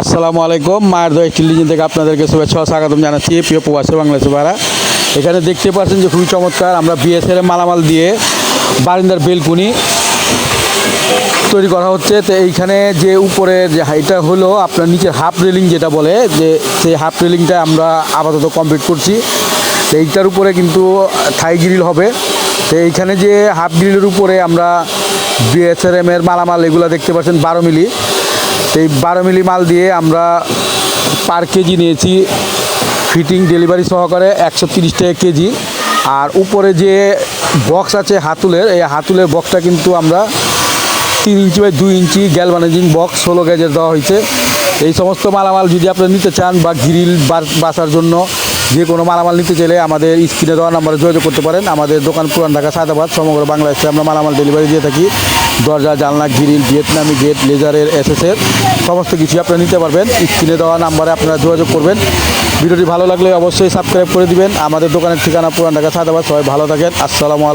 আসসালামু আলাইকুম, মায়ের দয় টেলিভিশন থেকে আপনাদেরকে শুভেচ্ছা স্বাগতম জানাচ্ছি প্রিয় প্রবাসী বাংলাদেশি ভাড়া এখানে দেখতে পাচ্ছেন যে খুবই চমৎকার, আমরা বিএসএল মালামাল দিয়ে বারিন্দার বেলকুনি তৈরি করা হচ্ছে। তো এইখানে যে উপরে যে হাইটা হলো আপনার নিচের হাফ রেলিং যেটা বলে, যে সেই হাফ রেলিংটা আমরা আপাতত কমপ্লিট করছি। তো এইটার উপরে কিন্তু থাই গ্রিল হবে। তো এইখানে যে হাফ গ্রিলের উপরে আমরা বিএসআরএম এর মালামাল এগুলো দেখতে পাচ্ছেন বারো মিলি। এই বারো মিলি মাল দিয়ে আমরা পার কেজি নিয়েছি ফিটিং ডেলিভারি সহকারে একশো তিরিশ টাকা কেজি। আর উপরে যে বক্স আছে হাতুলের, এই হাতুলের বক্সটা কিন্তু আমরা তিন ইঞ্চি বাই দুই ইঞ্চি গ্যাল ম্যানেজিং বক্স ষোলো গ্যাজের দেওয়া হয়েছে। এই সমস্ত মালামাল যদি আপনারা নিতে চান বা গ্রিল বাসার জন্য যে কোনো মালামাল নিতে চাইলে আমাদের স্ক্রিনে দেওয়া নাম্বারে যোগাযোগ করতে পারেন। আমাদের দোকান পুরান ঢাকা, সাদাবাদ, সমগ্র বাংলাদেশে আমরা মালামাল ডেলিভারি দিয়ে থাকি। দরজা, জানলা, গ্রিল, ভিয়েতনামি গেট, লেজারের এসএসের সমস্ত কিছুই আপনারা নিতে পারবেন। স্ক্রিনে দেওয়া নাম্বারে আপনারা যোগাযোগ করবেন। ভিডিওটি ভালো লাগলে অবশ্যই সাবস্ক্রাইব করে দিবেন। আমাদের দোকানের ঠিকানা পুরান ঢাকা, সাদাবাদ। সবাই ভালো থাকেন। আসসালামু আলাইকুম।